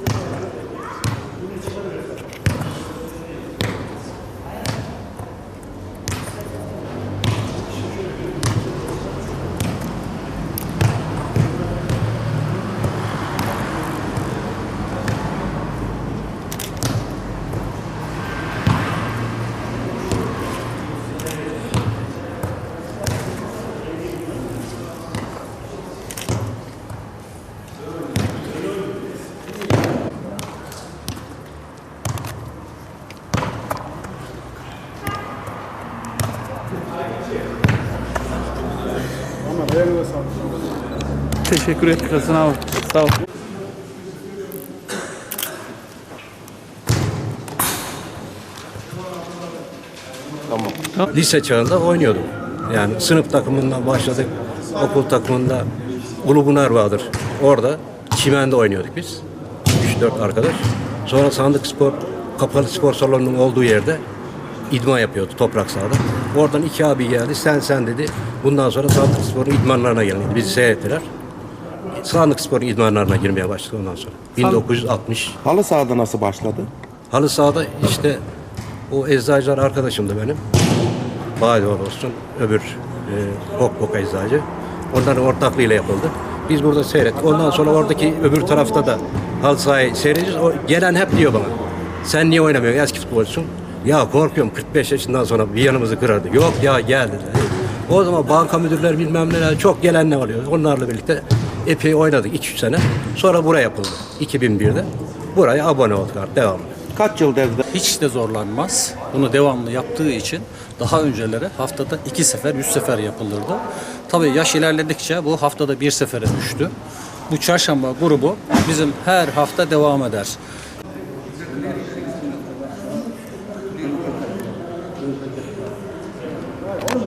was Teşekkür ettik Hasan abi. Sağ ol. Tamam. Lise çağında oynuyordum. Yani sınıf takımından başladık. Okul takımında Ulubunar vardır. Orada çimende oynuyorduk biz. 3-4 arkadaş. Sonra sandık spor, kapalı spor salonunun olduğu yerde idman yapıyordu toprak sahada. Oradan iki abi geldi. Sen sen dedi. Bundan sonra Sandık Spor'un idmanlarına gelin. Bizi seyrettiler. Sandık Spor'un idmanlarına girmeye başladık ondan sonra. 1960 Halı sahada nasıl başladı? Halı sahada işte o eczacılar arkadaşımdı benim. Bağlı olsun öbür e, Bok Bok eczacı. Onların ortaklığıyla yapıldı. Biz burada seyrettik. Ondan sonra oradaki öbür tarafta da halı sahayı seyredeceğiz. O, gelen hep diyor bana. Sen niye oynamıyorsun eski futbolcusun? Ya korkuyorum 45 yaşından sonra bir yanımızı kırardı. Yok ya gel dedi. O zaman banka müdürleri bilmem neler çok gelenler oluyor. Onlarla birlikte epey oynadık 2-3 sene. Sonra buraya yapıldı 2001'de. Buraya abone olduk artık devamlı. Kaç yıl devre? hiç de zorlanmaz. Bunu devamlı yaptığı için daha önceleri haftada iki sefer, üç sefer yapılırdı. Tabii yaş ilerledikçe bu haftada bir sefere düştü. Bu çarşamba grubu bizim her hafta devam eder. はい。